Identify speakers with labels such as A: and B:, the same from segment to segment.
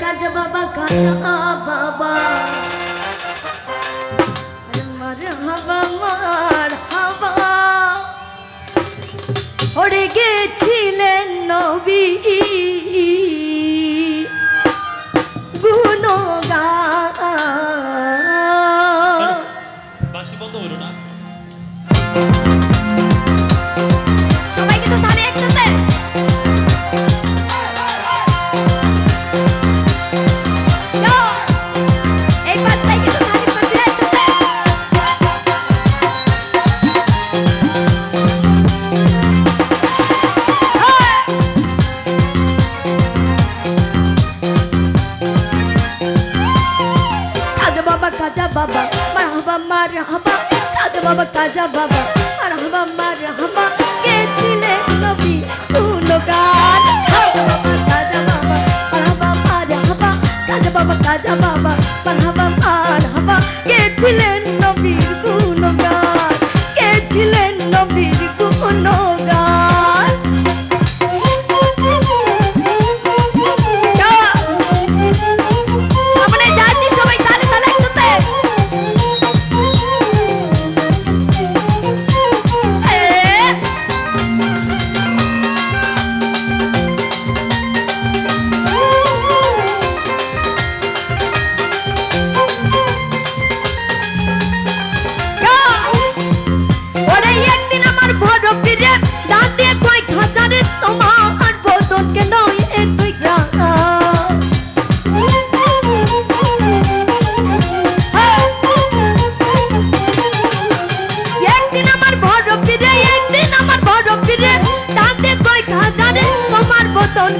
A: কাজ বাবা কাজা বাবা। মার হাবা মার হাবা। ওরে গেছি বাবা মার হাবা কাজা বাবা কাজা বাবা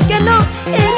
A: কেন এ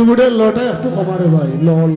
A: থ্যাংক
B: লটা একটু কমারে ভাই লল।